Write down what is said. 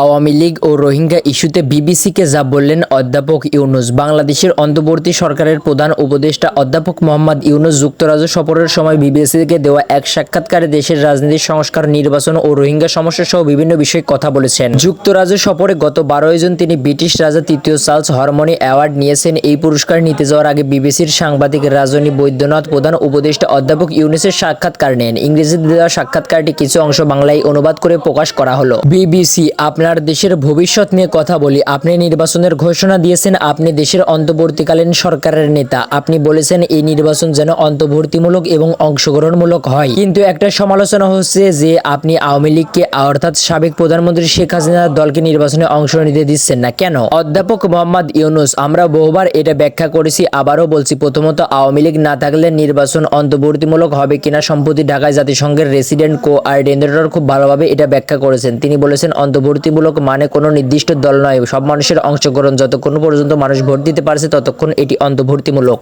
আওয়ামী লীগ ও রোহিঙ্গা ইস্যুতে বিবিসিকে যা বললেন অধ্যাপক ইউনুস। বাংলাদেশের অন্তর্বর্তী সরকারের প্রধান উপদেষ্টা অধ্যাপক মোহাম্মদ ইউনুস যুক্তরাজ্য সফরের সময় বিবিসিকে দেওয়া এক সাক্ষাৎকারে দেশের রাজনীতি, সংস্কার, নির্বাচন ও রোহিঙ্গা সমস্যা সহ বিভিন্ন বিষয়ে কথা বলেছেন। যুক্তরাজ্য সফরে গত বারোই জুন তিনি ব্রিটিশ রাজা তৃতীয় চার্লস হরমনি অ্যাওয়ার্ড নিয়েছেন। এই পুরস্কার নিতে যাওয়ার আগে বিবিসির সাংবাদিক রাজনী বৈদ্যনাথ, প্রধান উপদেষ্টা অধ্যাপক ইউনুসের সাক্ষাৎকার নেন। ইংরেজিতে দেওয়া সাক্ষাৎকারটি কিছু অংশ বাংলায় অনুবাদ করে প্রকাশ করা হলো। বিবিসি আপনার দেশের ভবিষ্যৎ নিয়ে কথা বলি। আপনি নির্বাচনের ঘোষণা দিয়েছেন, আপনি দেশের অন্তর্বর্তীকালীন সরকারের নেতা। আপনি বলেছেন এই নির্বাচন যেন অন্তর্বর্তীমূলক এবং অংশগ্রহণমূলক হয়। কিন্তু একটা সমালোচনা হচ্ছে যে আপনি আওয়ামী লীগকে, অর্থাৎ সাবেক প্রধানমন্ত্রী শেখ হাসিনার দলকে নির্বাচনে অংশ নিতে দিচ্ছেন না। কেন? অধ্যাপক মোহাম্মদ ইউনুস, আমরা বহুবার এটা ব্যাখ্যা করেছি, আবারও বলছি, প্রথমত আওয়ামী লীগ না থাকলে নির্বাচন অন্তর্বর্তীমূলক হবে কিনা সম্প্রতি ঢাকায় জাতিসংঘের রেসিডেন্ট কো আর্ডিনেটর খুব ভালোভাবে এটা ব্যাখ্যা করেছেন। তিনি বলেছেন অন্তর্বর্তীমূলক মানে কোনো নির্দিষ্ট দল নয়। সব মানুষের অংশগ্রহণ যতক্ষণ পর্যন্ত মানুষ ভোট দিতে পারছে, ততক্ষণ এটি অন্তর্বর্তীমূলক